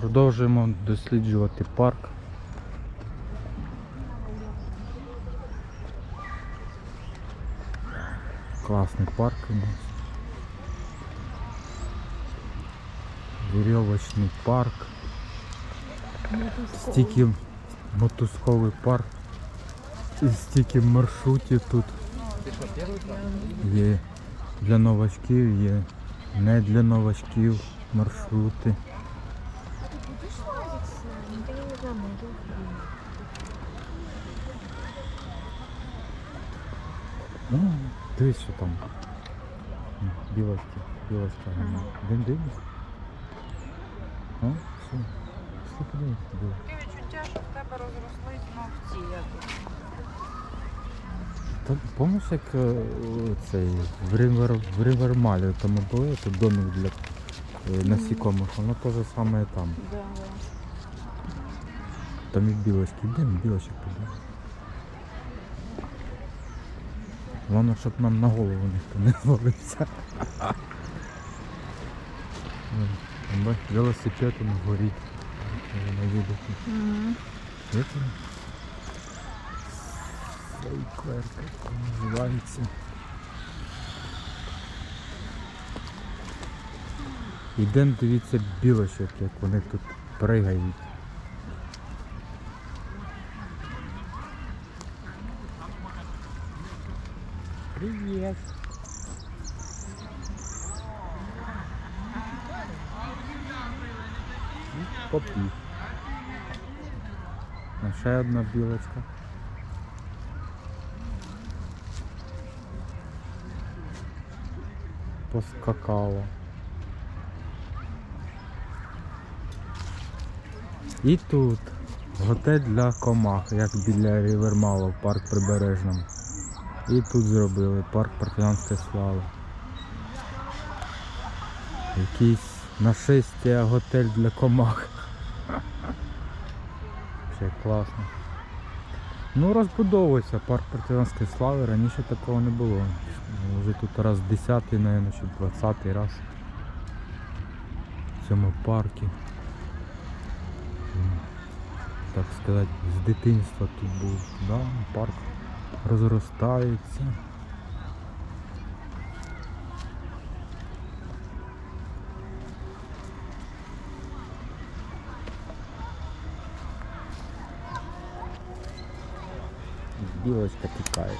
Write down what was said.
Продовжуємо досліджувати парк. Класний парк у нас. Вірьовочний парк. Стільки мотузковий парк. І стільки маршрутів тут є для новачків, є не для новачків маршрути. Ну, дивись, що там. Білочки, білочка. Ага. Дим дивись. О, все. Пішли подивимося, білочка. Таке відчуття, що в тебе розрослись ногті. як Та помниш, як е, цей в Ривер в Ривермалі там були тут домик для е, насікомих, воно те же саме там. Да, да. Там і білочки, йдемо, білочок піде. Головне, щоб нам на голову ніхто не звалився. Велосипед он горить. На. Это Сейклер, как он называется. Ідемо дивіться білочок, як вони тут пригають. Привіт! І Попів. А ще одна білочка. Поскакала. І тут готель для комах, як біля Рівермала в парк прибережному. І тут зробили парк партизанської слави. Якийсь нашестя готель для комах. Ще класно. Ну розбудовується парк партизанської слави, раніше такого не було. Вже тут раз 10, мабуть, чи 20 раз в цьому парку. Так сказати, з дитинства тут був. Да, парк розростається. Білочка тікає.